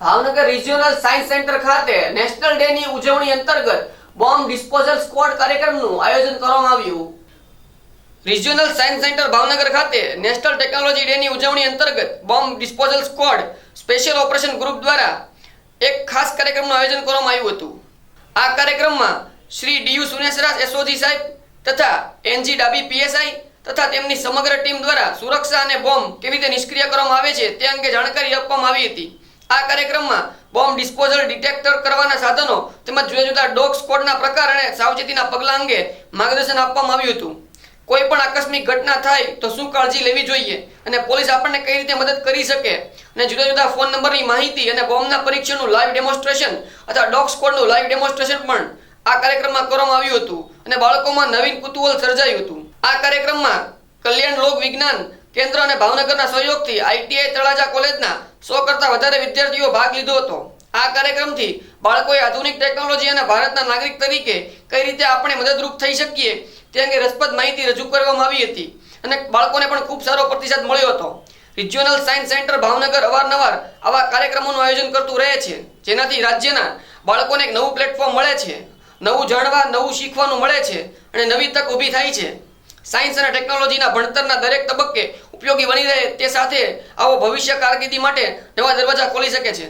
Bhavnagar regional science centre ખાતે national day ની ઉજવણી અંતર્ગત બોમ્બ ડિસ્પોઝલ સ્ક્વોડ કાર્યક્રમનું આયોજન કરવામાં આવ્યું. રિજિયોનલ સાયન્સ સેન્ટર ભાવનગર ખાતે નેશનલ ટેકનોલોજી ડે ની ઉજવણી અંતર્ગત bomb disposal squad special operation group દ્વારા એક ખાસ કાર્યક્રમનું આયોજન કરવામાં આવ્યું હતું. આ કાર્યક્રમમાં શ્રી ડીયુ સુનેશરાજ એસઓજી સાહેબ તથા એનજી ડાબી પીએસઆઈ તથા તેમની સમગ્ર ટીમ દ્વારા સુરક્ષા અને બોમ્બ કેવી રીતે નિષ્ક્રિય કરવામાં આવે છે તે અંગે જાણકારી આપવામાં આવી હતી. આ કાર્યક્રમમાં બોમ્બ ડિસ્પોઝલ ડિટેક્ટર કરવાના સાધનો તેમજ જુદા જુદા ડોગ સ્કોડના પ્રકાર અને સાવચેતીના પગલાં અંગે માર્ગદર્શન આપવામાં આવ્યું હતું. કોઈ પણ આકસ્મિક ઘટના થાય તો શું કાળજી લેવી જોઈએ અને પોલીસ આપણને કઈ રીતે મદદ કરી શકે અને જુદા જુદા ફોન નંબરની માહિતી અને બોમ્બના પરીક્ષણનું લાઈવ ડેમોન્સ્ટ્રેશન અથવા ડોગ સ્કોડનું લાઈવ ડેમોન્સ્ટ્રેશન પણ આ કાર્યક્રમમાં કરવામાં આવ્યું હતું અને બાળકોમાં નવીન કુતૂહલ સર્જાયું હતું. આ કાર્યક્રમમાં કલ્યાણ લોક વિજ્ઞાન કેન્દ્ર અને ભાવનગરના સહયોગથી આઈટીઆઈ તળાજા કોલેજના સો કરતાં વધારે વિદ્યાર્થીઓ ભાગ લીધો હતો. આ કાર્યક્રમથી બાળકોએ આધુનિક ટેકનોલોજી અને ભારતના નાગરિક તરીકે કઈ રીતે આપણે મદદરૂપ થઈ શકીએ તે અંગે રસપ્રદ માહિતી રજૂ કરવામાં આવી હતી અને બાળકોને પણ ખૂબ સારો પ્રતિસાદ મળ્યો હતો. રિજિયોનલ સાયન્સ સેન્ટર ભાવનગર અવારનવાર આવા કાર્યક્રમોનું આયોજન કરતું રહે છે, જેનાથી રાજ્યના બાળકોને એક નવું પ્લેટફોર્મ મળે છે. નવું જાણવા, નવું શીખવાનું મળે છે અને નવી તક ઊભી થાય છે. સાયન્સ અને ટેકનોલોજીના ભણતરના દરેક તબક્કે ઉપયોગી બની રહે તે સાથે આવો ભવિષ્ય કારકિર્દી માટે નવા દરવાજા ખોલી શકે છે.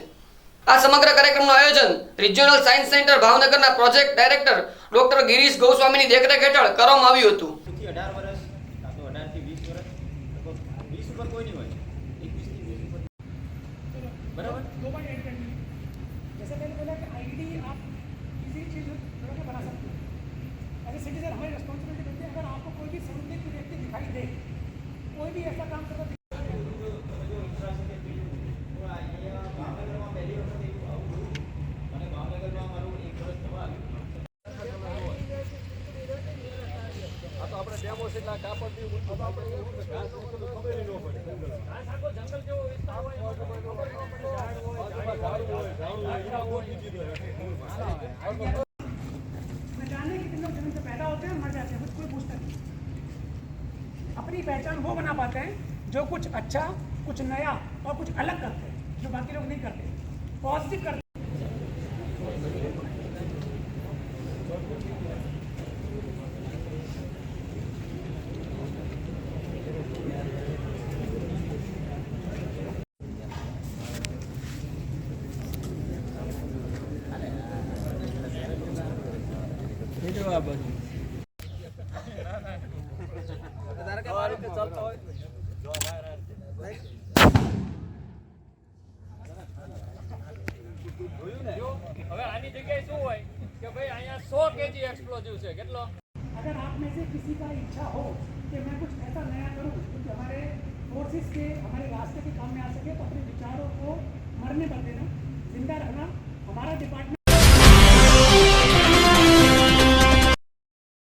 આ સમગ્ર કાર્યક્રમનું આયોજન રિજિયોનલ સાયન્સ સેન્ટર ભાવનગરના પ્રોજેક્ટ ડાયરેક્ટર ડોક્ટર ગિરીશ ગોસ્વામીની દેખરેખ હેઠળ કરવામાં આવ્યું હતું. થી व्यक्ति दिखाई दे कोई भी ऐसा काम करता અહીંયા ભાવનગરમાં પહેલી વખત એવું આવું થયું અને ભાવનગરમાં મારું એક વર્ષ થવા આવ્યું આ તો આપણે ડેમો છે એટલે આ કાપડ બી ઊંચું કાપડ બી ઊંચું. ઘાસ ઊંચું તો ખબર ય ન પડે જંગલ. બાજુમાં ઝાડ હોય, ઝાડવું હોય, ઝાડના હોય બીજી पहचान वो बना पाते हैं जो कुछ अच्छा कुछ नया और कुछ अलग करते हैं, जो बाकी लोग नहीं करते। पॉजिटिव करते હવે આની જગ્યાએ શું હોય કે ભાઈ અહીંયા સો કેજી એક્સપ્લોઝિવ છે કેટલો अगर आप में से किसी का इच्छा हो कि मैं कुछ ऐसा नया करूं जो हमारे फोर्सेस के हमारे रास्ते के काम में आ सके तो अपने विचारों को मरने पर देना